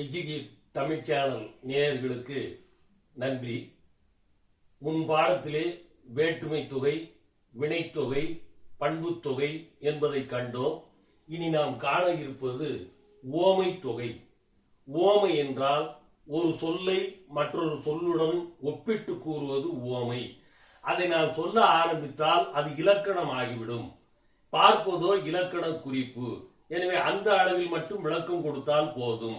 எஜிகி Tamil channel நேயர்களுக்கு நன்றி. முன் பாடத்திலே வேற்றுமை தொகை வினைத்தொகை பண்புத்தொகை என்பதை கண்டோம். இனி நாம் காண இருப்பது ஓமை தொகை. ஓமை என்றால் ஒரு சொல்லை மற்றொரு சொல்லுடன் ஒப்பிட்டு கூறுவது ஓமை. அதை நான் சொல்ல ஆரம்பித்தால் அது இலக்கணம் ஆகிவிடும் பார்ப்பதோ இலக்கண குறிப்பு. எனவே அந்த அளவில் மட்டும் விளக்கம் கொடுத்தால் போதும்.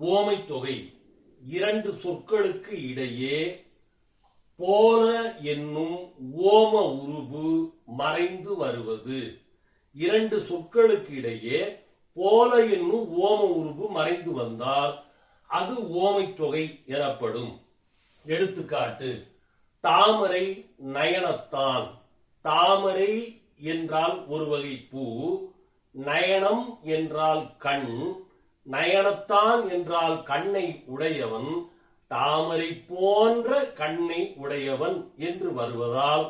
ஓமை தொகை இரண்டு சொற்களுக்கு இடையே போல என்னும் ஓம உருபு மறைந்து வருவது. இரண்டு சொற்களுக்கு இடையே போல என்னும் ஓம உருபு மறைந்து வந்தால் அது ஓமை தொகை எனப்படும். எடுத்துக்காட்டு தாமரை நயனத்தான் தாமரை என்றால் ஒரு வகை பூ நயனம் என்றால் கண் நயனத்தான் என்றால் கண்ணை உடையவன் தாமரை போன்ற கண்ணை உடையவன் என்று வருவதால்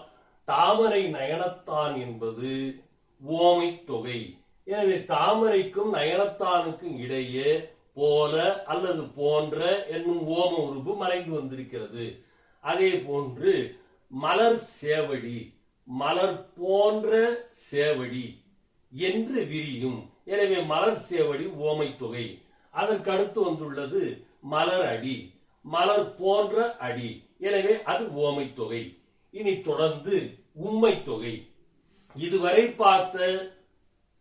தாமரை நயனத்தான் என்பது ஓமை தொகை. எனவே தாமரைக்கும் நயனத்தானுக்கும் இடையே போல அல்லது போன்ற என்னும் ஓம உறுப்பு மறைந்து வந்திருக்கிறது. அதே போன்று மலர் சேவடி மலர் போன்ற சேவடி என்று விரியும் எனவே மலர் சேவடி ஓமை தொகை. அதற்கு அடுத்து வந்துள்ளது மலர் அடி. மலர் போன்ற அடி. எனவே அது ஓமை தொகை. இனி தொடர்ந்து உண்மை தொகை. இதுவரை பார்த்த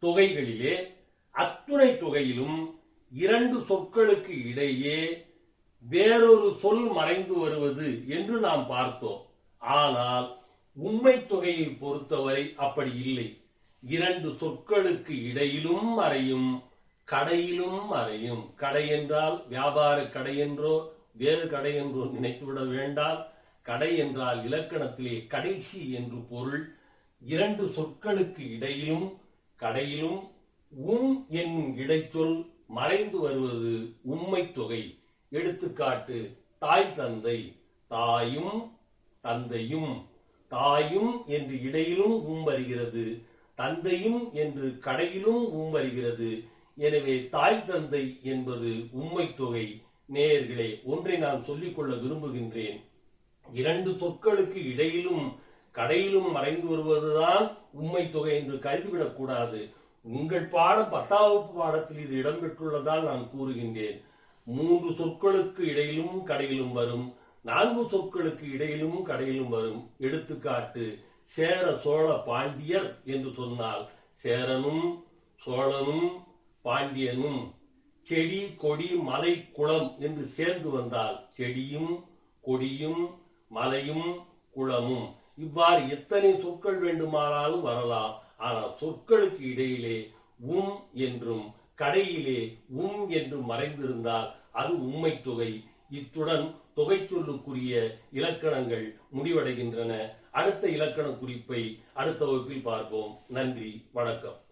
தொகைகளிலே அத்துணை தொகையிலும் இரண்டு சொற்களுக்கு இடையே வேறொரு சொல் மறைந்து வருவது என்று நாம் பார்த்தோம். ஆனால் உண்மை தொகையை பொறுத்தவரை அப்படி இல்லை. இரண்டு சொற்களுக்கு இடையிலும் மறையும் கடையிலும் மறையும். கடை என்றால் வியாபார கடை என்றோ வேறு கடை என்றோ நினைத்துவிட வேண்டாம். கடை என்றால் இலக்கணத்திலே கடைசி என்று பொருள். இரண்டு சொற்களுக்கு இடையிலும் கடையிலும் உம் என்னும் இடைச்சொல் மறைந்து வருவது உண்மை தொகை. எடுத்துக்காட்டு தாய் தந்தை தாயும் தந்தையும். தாயும் என்று இடையிலும் உம் வருகிறது. தந்தையும் என்று கடையிலும் உம் வருகிறது. எனவே தாய் தந்தை என்பது உண்மை தொகை. நேயர்களே ஒன்றை நான் சொல்லிக்கொள்ள விரும்புகின்றேன். இரண்டு சொற்களுக்கு இடையிலும் கடையிலும் மறைந்து வருவதுதான் உண்மை தொகை என்று கருதிவிடக்கூடாது உங்கள் பாடம் பத்தாம் வகுப்பு பாடத்தில் இது இடம்பெற்றுள்ளதால் நான் கூறுகின்றேன். மூன்று சொற்களுக்கு இடையிலும் கடையிலும் வரும். நான்கு சொற்களுக்கு இடையிலும் கடையிலும் வரும். எடுத்துக்காட்டு சேர சோழ பாண்டியர் என்று சொன்னால் சேரனும் சோழனும் பாண்டியனும் செடி கொடி மலை குளம் என்று சேர்ந்து வந்தால் செடியும் கொடியும் மலையும் குளமும். இவ்வாறு எத்தனை சொற்கள் வேண்டுமானாலும் வரலாம். ஆனால் சொற்களுக்கு இடையிலே உம் என்றும் கடையிலே உம் என்றும் மறைந்திருந்தால் அது உண்மை தொகை. இத்துடன் தொகை சொல்லுக்குரிய இலக்கணங்கள் முடிவடைகின்றன. அடுத்த இலக்கண குறிப்பை அடுத்த வகுப்பில் பார்ப்போம். நன்றி. வணக்கம்.